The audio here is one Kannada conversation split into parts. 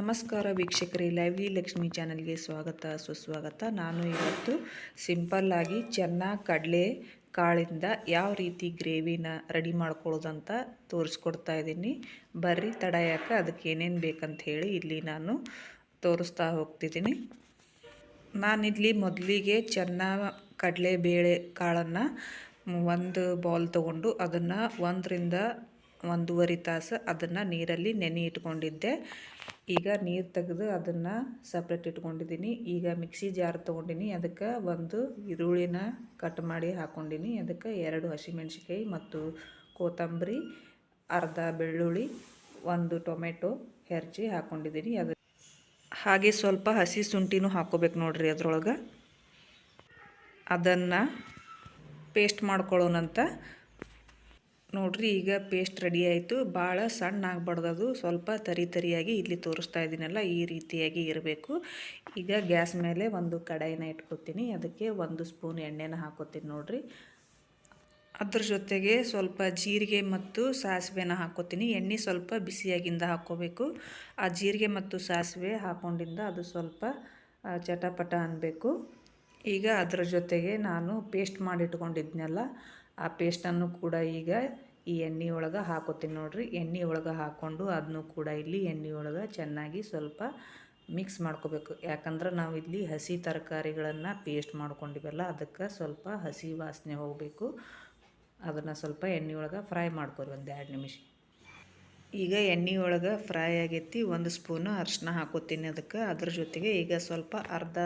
ನಮಸ್ಕಾರ ವೀಕ್ಷಕರೇ, ಲೈವ್ಲಿ ಲಕ್ಷ್ಮಿ ಚಾನಲ್ಗೆ ಸ್ವಾಗತ, ಸುಸ್ವಾಗತ. ನಾನು ಇವತ್ತು ಸಿಂಪಲ್ಲಾಗಿ ಚೆನ್ನಾಗಿ ಕಡಲೆ ಕಾಳಿಂದ ಯಾವ ರೀತಿ ಗ್ರೇವಿನ ರೆಡಿ ಮಾಡ್ಕೊಳ್ಳೋದಂತ ತೋರಿಸ್ಕೊಡ್ತಾ ಇದ್ದೀನಿ. ಬರ್ರಿ ತಡ ಯಾಕೆ ಅದಕ್ಕೆ ಏನೇನು ಬೇಕಂತ ಹೇಳಿ ಇಲ್ಲಿ ನಾನು ತೋರಿಸ್ತಾ ಹೋಗ್ತಿದ್ದೀನಿ. ನಾನಿಲ್ಲಿ ಮೊದಲಿಗೆ ಚೆನ್ನಾಗಿ ಕಡಲೆ ಬೇಳೆ ಕಾಳನ್ನು ಒಂದು ಬೌಲ್ ತೊಗೊಂಡು ಅದನ್ನು ಒಂದರಿಂದ ಒಂದೂವರೆ ತಾಸು ಅದನ್ನು ನೀರಲ್ಲಿ ನೆನೆ ಇಟ್ಕೊಂಡಿದ್ದೆ. ಈಗ ನೀರು ತೆಗೆದು ಅದನ್ನು ಸಪ್ರೇಟ್ ಇಟ್ಕೊಂಡಿದ್ದೀನಿ ಈಗ ಮಿಕ್ಸಿ ಜಾರ್ ತೊಗೊಂಡಿನಿ. ಅದಕ್ಕೆ ಒಂದು ಈರುಳ್ಳಿನ ಕಟ್ ಮಾಡಿ ಹಾಕ್ಕೊಂಡಿನಿ ಅದಕ್ಕೆ ಎರಡು ಹಸಿಮೆಣ್ಸಿಕಾಯಿ ಮತ್ತು ಕೊತ್ತಂಬರಿ, ಅರ್ಧ ಬೆಳ್ಳುಳ್ಳಿ, ಒಂದು ಟೊಮೆಟೊ ಹೆರ್ಚಿ ಹಾಕ್ಕೊಂಡಿದ್ದೀನಿ ಅದು ಹಾಗೆ ಸ್ವಲ್ಪ ಹಸಿ ಶುಂಠಿನೂ ಹಾಕ್ಕೋಬೇಕು ನೋಡ್ರಿ ಅದರೊಳಗೆ. ಅದನ್ನು ಪೇಸ್ಟ್ ಮಾಡ್ಕೊಳ್ಳೋಣಂತ ನೋಡ್ರಿ ಈಗ ಪೇಸ್ಟ್ ರೆಡಿ ಆಯಿತು. ಭಾಳ ಸಣ್ಣ ಆಗಬಾರ್ದು ಸ್ವಲ್ಪ ತರಿ ತರಿಯಾಗಿ ಇಲ್ಲಿ ತೋರಿಸ್ತಾ ಇದ್ದೀನಲ್ಲ ಈ ರೀತಿಯಾಗಿ ಇರಬೇಕು. ಈಗ ಗ್ಯಾಸ್ ಮೇಲೆ ಒಂದು ಕಡಾಯಿನ ಇಟ್ಕೊತೀನಿ. ಅದಕ್ಕೆ ಒಂದು ಸ್ಪೂನ್ ಎಣ್ಣೆನ ಹಾಕೋತೀನಿ ನೋಡ್ರಿ. ಅದ್ರ ಜೊತೆಗೆ ಸ್ವಲ್ಪ ಜೀರಿಗೆ ಮತ್ತು ಸಾಸಿವೆನ ಹಾಕೋತೀನಿ. ಎಣ್ಣೆ ಸ್ವಲ್ಪ ಬಿಸಿಯಾಗಿಂದ ಹಾಕೋಬೇಕು. ಆ ಜೀರಿಗೆ ಮತ್ತು ಸಾಸಿವೆ ಹಾಕೊಂಡಿಂದ ಅದು ಸ್ವಲ್ಪ ಚಟಪಟ ಅನ್ನಬೇಕು ಈಗ ಅದರ ಜೊತೆಗೆ ನಾನು ಪೇಸ್ಟ್ ಮಾಡಿಟ್ಕೊಂಡಿದ್ನಲ್ಲ ಆ ಪೇಸ್ಟನ್ನು ಕೂಡ ಈಗ ಈ ಎಣ್ಣೆ ಒಳಗೆ ಹಾಕೋತೀನಿ ನೋಡಿರಿ. ಎಣ್ಣೆ ಒಳಗೆ ಹಾಕ್ಕೊಂಡು ಅದನ್ನು ಕೂಡ ಇಲ್ಲಿ ಎಣ್ಣೆ ಒಳಗೆ ಚೆನ್ನಾಗಿ ಸ್ವಲ್ಪ ಮಿಕ್ಸ್ ಮಾಡ್ಕೋಬೇಕು. ಯಾಕಂದ್ರೆ ನಾವು ಇಲ್ಲಿ ಹಸಿ ತರಕಾರಿಗಳನ್ನು ಪೇಸ್ಟ್ ಮಾಡ್ಕೊಂಡಿವಲ್ಲ, ಅದಕ್ಕೆ ಸ್ವಲ್ಪ ಹಸಿ ವಾಸನೆ ಹೋಗಬೇಕು. ಅದನ್ನು ಸ್ವಲ್ಪ ಎಣ್ಣೆ ಒಳಗೆ ಫ್ರೈ ಮಾಡ್ಕೊರಿ ಒಂದು ಎರಡು ನಿಮಿಷ. ಈಗ ಎಣ್ಣೆ ಒಳಗೆ ಫ್ರೈ ಆಗೈತಿ, ಒಂದು ಸ್ಪೂನು ಅರಶಿನ ಹಾಕೋತೀನಿ ಅದಕ್ಕೆ. ಅದ್ರ ಜೊತೆಗೆ ಈಗ ಸ್ವಲ್ಪ ಅರ್ಧ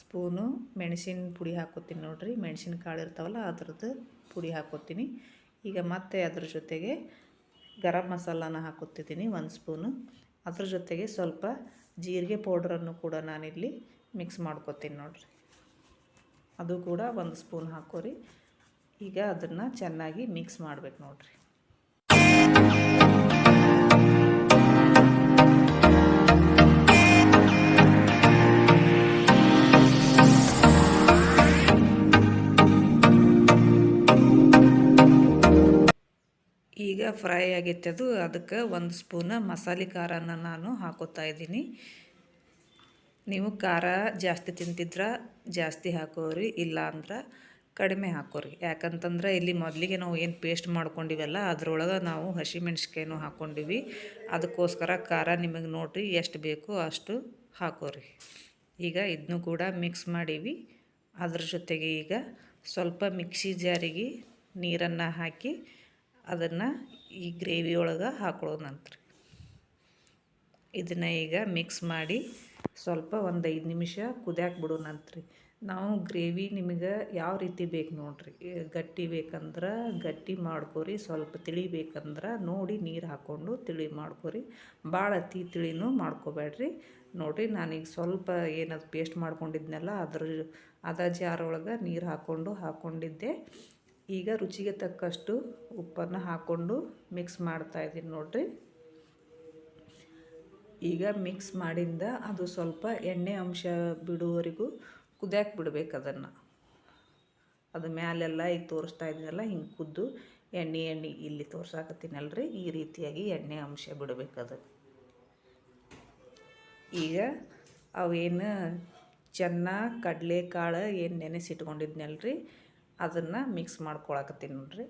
ಸ್ಪೂನು ಮೆಣಸಿನ ಪುಡಿ ಹಾಕೋತೀನಿ ನೋಡಿರಿ. ಮೆಣಸಿನ ಕಾಳು ಇರ್ತಾವಲ್ಲ, ಅದ್ರದ್ದು ಪುಡಿ ಹಾಕೋತೀನಿ. ಈಗ ಮತ್ತೆ ಅದ್ರ ಜೊತೆಗೆ ಗರಂ ಮಸಾಲಾನ ಹಾಕೋತಿದ್ದೀನಿ, ಒಂದು ಸ್ಪೂನು. ಅದ್ರ ಜೊತೆಗೆ ಸ್ವಲ್ಪ ಜೀರಿಗೆ ಪೌಡ್ರನ್ನು ಕೂಡ ನಾನಿಲ್ಲಿ ಮಿಕ್ಸ್ ಮಾಡ್ಕೋತೀನಿ ನೋಡಿರಿ. ಅದು ಕೂಡ ಒಂದು ಸ್ಪೂನ್ ಹಾಕೋರಿ. ಈಗ ಅದನ್ನು ಚೆನ್ನಾಗಿ ಮಿಕ್ಸ್ ಮಾಡ್ಬೇಕು ನೋಡಿರಿ. ಈಗ ಫ್ರೈ ಆಗೈತೆ ಅದು ಅದಕ್ಕೆ ಒಂದು ಸ್ಪೂನ್ ಮಸಾಲೆ ಖಾರನ ನಾನು ಹಾಕೋತಾ ಇದ್ದೀನಿ. ನೀವು ಖಾರ ಜಾಸ್ತಿ ತಿಂತಿದ್ರೆ ಜಾಸ್ತಿ ಹಾಕೋರಿ, ಇಲ್ಲ ಅಂದ್ರೆ ಕಡಿಮೆ ಹಾಕೋರಿ. ಯಾಕಂತಂದ್ರೆ ಇಲ್ಲಿ ಮೊದಲಿಗೆ ನಾವು ಏನು ಪೇಸ್ಟ್ ಮಾಡ್ಕೊಂಡಿವಲ್ಲ, ಅದರೊಳಗೆ ನಾವು ಹಸಿಮೆಣ್ಸಿಕಾಯಿನೂ ಹಾಕ್ಕೊಂಡಿವಿ ಅದಕ್ಕೋಸ್ಕರ ಖಾರ ನಿಮಗೆ ನೋಡಿರಿ ಎಷ್ಟು ಬೇಕು ಅಷ್ಟು ಹಾಕೋರಿ. ಈಗ ಇದನ್ನು ಕೂಡ ಮಿಕ್ಸ್ ಮಾಡೀವಿ. ಅದ್ರ ಜೊತೆಗೆ ಈಗ ಸ್ವಲ್ಪ ಮಿಕ್ಸಿ ಜಾರಿಗೆ ನೀರನ್ನು ಹಾಕಿ ಅದನ್ನು ಈ ಗ್ರೇವಿ ಒಳಗೆ ಹಾಕೊಳ್ಳೋಣಂತ್ರಿ ಇದನ್ನು ಈಗ ಮಿಕ್ಸ್ ಮಾಡಿ ಸ್ವಲ್ಪ ಒಂದು ಐದು ನಿಮಿಷ ಕುದಿಯಾಕೆ ಬಿಡೋಣಂತ್ರಿ ನಾವು ಗ್ರೇವಿ ನಿಮಗೆ ಯಾವ ರೀತಿ ಬೇಕು ನೋಡಿರಿ. ಗಟ್ಟಿ ಬೇಕಂದ್ರೆ ಗಟ್ಟಿ ಮಾಡ್ಕೊರಿ, ಸ್ವಲ್ಪ ತಿಳಿ ಬೇಕಂದ್ರೆ ನೋಡಿ ನೀರು ಹಾಕ್ಕೊಂಡು ತಿಳಿ ಮಾಡ್ಕೊರಿ. ಭಾಳ ಅತಿ ತಿಳಿನೂ ಮಾಡ್ಕೋಬೇಡ್ರಿ. ನೋಡಿರಿ ನಾನೀಗ ಸ್ವಲ್ಪ ಏನದು ಪೇಸ್ಟ್ ಮಾಡ್ಕೊಂಡಿದ್ನಲ್ಲ ಅದ್ರ, ಅದ ಜಾರೊಳಗೆ ನೀರು ಹಾಕ್ಕೊಂಡು ಹಾಕ್ಕೊಂಡಿದ್ದೆ ಈಗ ರುಚಿಗೆ ತಕ್ಕಷ್ಟು ಉಪ್ಪನ್ನು ಹಾಕ್ಕೊಂಡು ಮಿಕ್ಸ್ ಮಾಡ್ತಾಯಿದ್ದೀನಿ ನೋಡಿರಿ. ಈಗ ಮಿಕ್ಸ್ ಮಾಡಿಂದ ಅದು ಸ್ವಲ್ಪ ಎಣ್ಣೆ ಅಂಶ ಬಿಡುವವರೆಗೂ ಕುದ್ಯಾಕೆ ಬಿಡಬೇಕು ಅದನ್ನು. ಅದು ಮ್ಯಾಲೆಲ್ಲ ಈಗ ತೋರಿಸ್ತಾ ಇದ್ದೀನಲ್ಲ, ಹಿಂಗೆ ಕುದ್ದು ಎಣ್ಣೆ ಎಣ್ಣೆ ಇಲ್ಲಿ ತೋರ್ಸಾಕತ್ತೀನಲ್ರಿ, ಈ ರೀತಿಯಾಗಿ ಎಣ್ಣೆ ಅಂಶ ಬಿಡಬೇಕು ಅದು. ಈಗ ಅವೇನು ಚೆನ್ನಾಗಿ ಕಡಲೆಕಾಳು ಏನು ನೆನೆಸಿಟ್ಕೊಂಡಿದ್ನಲ್ರಿ ಅದನ್ನು ಮಿಕ್ಸ್ ಮಾಡ್ಕೊಳಕತ್ತೀನಿ ನೋಡ್ರಿ.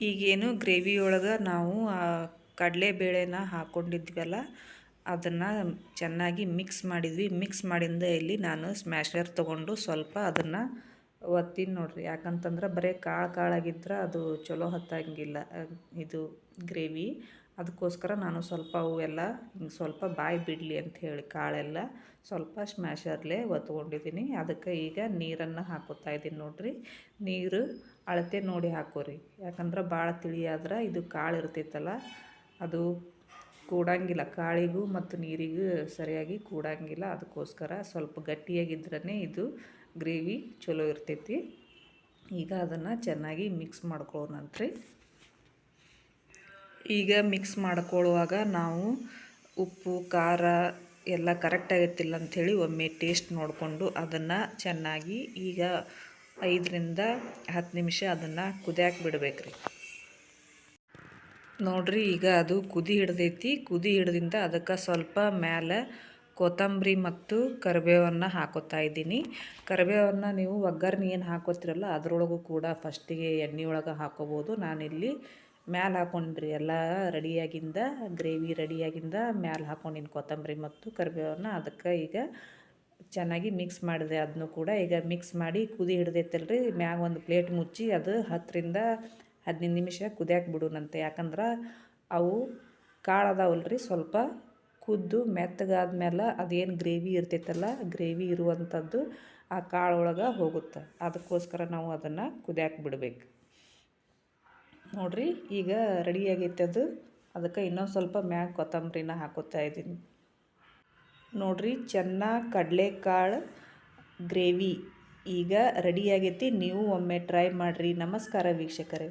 ಈಗೇನು ಗ್ರೇವಿ ಒಳಗೆ ನಾವು ಕಡಲೆಬೇಳೆನ ಹಾಕ್ಕೊಂಡಿದ್ವಲ್ಲ ಅದನ್ನು ಚೆನ್ನಾಗಿ ಮಿಕ್ಸ್ ಮಾಡಿದ್ವಿ. ಮಿಕ್ಸ್ ಮಾಡಿಂದ ಇಲ್ಲಿ ನಾನು ಸ್ಮ್ಯಾಶರ್ ತೊಗೊಂಡು ಸ್ವಲ್ಪ ಅದನ್ನು ಒತ್ತೀನಿ ನೋಡಿರಿ. ಯಾಕಂತಂದ್ರೆ ಬರೀ ಕಾಳು ಕಾಳಾಗಿದ್ರೆ ಅದು ಚಲೋ ಹತ್ತಂಗಿಲ್ಲ, ಇದು ಗ್ರೇವಿ ಅದಕ್ಕೋಸ್ಕರ ನಾನು ಸ್ವಲ್ಪ ಅವೆಲ್ಲ ಹಿಂಗೆ ಸ್ವಲ್ಪ ಬಾಯಿ ಬಿಡಲಿ ಅಂತ ಹೇಳಿ ಕಾಳೆಲ್ಲ ಸ್ವಲ್ಪ ಸ್ಮ್ಯಾಶರ್ಲೇ ಒತ್ಕೊಂಡಿದ್ದೀನಿ ಅದಕ್ಕೆ ಈಗ ನೀರನ್ನು ಹಾಕೋತಾ ಇದ್ದೀನಿ ನೋಡಿರಿ. ನೀರು ಅಳತೆ ನೋಡಿ ಹಾಕೋರಿ. ಯಾಕಂದ್ರೆ ಭಾಳ ತಿಳಿಯಾದ್ರೆ ಇದು ಕಾಳು ಇರ್ತೈತಲ್ಲ, ಅದು ಕೂಡಂಗಿಲ್ಲ. ಕಾಳಿಗೂ ಮತ್ತು ನೀರಿಗೂ ಸರಿಯಾಗಿ ಕೂಡಂಗಿಲ್ಲ. ಅದಕ್ಕೋಸ್ಕರ ಸ್ವಲ್ಪ ಗಟ್ಟಿಯಾಗಿದ್ರೇ ಇದು ಗ್ರೇವಿ ಚಲೋ ಇರ್ತೈತಿ. ಈಗ ಅದನ್ನು ಚೆನ್ನಾಗಿ ಮಿಕ್ಸ್ ಮಾಡ್ಕೊಳ್ಳೋಣಂತ್ರಿ ಈಗ ಮಿಕ್ಸ್ ಮಾಡ್ಕೊಳ್ಳುವಾಗ ನಾವು ಉಪ್ಪು, ಖಾರ ಎಲ್ಲ ಕರೆಕ್ಟ್ ಆಗತ್ತಿಲ್ಲ ಅಂಥೇಳಿ ಒಮ್ಮೆ ಟೇಸ್ಟ್ ನೋಡಿಕೊಂಡು ಅದನ್ನು ಚೆನ್ನಾಗಿ ಈಗ ಐದರಿಂದ ಹತ್ತು ನಿಮಿಷ ಅದನ್ನು ಕುದಿಯಾಕೆ ಬಿಡಬೇಕ್ರಿ. ನೋಡ್ರಿ, ಈಗ ಅದು ಕುದಿ ಹಿಡ್ದೈತಿ. ಕುದಿ ಹಿಡ್ದಿಂದ ಅದಕ್ಕೆ ಸ್ವಲ್ಪ ಮ್ಯಾಲ ಕೊತ್ತಂಬರಿ ಮತ್ತು ಕರಿಬೇವನ್ನು ಹಾಕೋತಾ ಇದ್ದೀನಿ. ಕರಿಬೇವನ್ನು ನೀವು ಒಗ್ಗರಣೆ ಏನು ಹಾಕೋತಿರಲ್ಲ, ಅದರೊಳಗೂ ಕೂಡ ಫಸ್ಟಿಗೆ ಎಣ್ಣೆ ಒಳಗೆ ಹಾಕೋಬೋದು. ನಾನಿಲ್ಲಿ ಮ್ಯಾಲೆ ಹಾಕೊಂಡ್ರಿ, ಎಲ್ಲ ರೆಡಿಯಾಗಿಂದ, ಗ್ರೇವಿ ರೆಡಿಯಾಗಿಂದ ಮ್ಯಾಲೆ ಹಾಕೊಂಡಿನಿ ಕೊತ್ತಂಬರಿ ಮತ್ತು ಕರಿಬೇವನ್ನು. ಅದಕ್ಕೆ ಈಗ ಚೆನ್ನಾಗಿ ಮಿಕ್ಸ್ ಮಾಡಿದೆ ಅದನ್ನು ಕೂಡ. ಈಗ ಮಿಕ್ಸ್ ಮಾಡಿ ಕುದಿ ಹಿಡ್ದೈತಲ್ರಿ, ಮ್ಯಾಗ ಒಂದು ಪ್ಲೇಟ್ ಮುಚ್ಚಿ ಅದು ಹತ್ತರಿಂದ ಹದಿನೈದು ನಿಮಿಷ ಕುದಿಯಾಕೆ ಬಿಡೋಣಂತೆ ಯಾಕಂದ್ರೆ ಅವು ಕಾಳು ಅದಾವಲ್ರಿ ಸ್ವಲ್ಪ ಕುದ್ದು ಮೆತ್ತಗಾದ್ಮೇಲೆ ಅದೇನು ಗ್ರೇವಿ ಇರ್ತೈತಲ್ಲ, ಗ್ರೇವಿ ಇರುವಂಥದ್ದು ಆ ಕಾಳೊಳಗೆ ಹೋಗುತ್ತೆ. ಅದಕ್ಕೋಸ್ಕರ ನಾವು ಅದನ್ನು ಕುದಿಯಾಕೆ ಬಿಡಬೇಕು. ನೋಡಿರಿ, ಈಗ ರೆಡಿ ಆಗೈತೆ ಅದು. ಅದಕ್ಕೆ ಇನ್ನೊಂದು ಸ್ವಲ್ಪ ಮ್ಯಾಗ ಕೊತ್ತಂಬರಿನ ಹಾಕೋತಾ ಇದ್ದೀನಿ. ನೋಡಿರಿ ಚೆನ್ನಾಗಿ ಕಡಲೆಕಾಳು, ಗ್ರೇವಿ ಈಗ ರೆಡಿ ಆಗೈತಿ. ನೀವು ಒಮ್ಮೆ ಟ್ರೈ ಮಾಡಿರಿ. ನಮಸ್ಕಾರ ವೀಕ್ಷಕರೇ.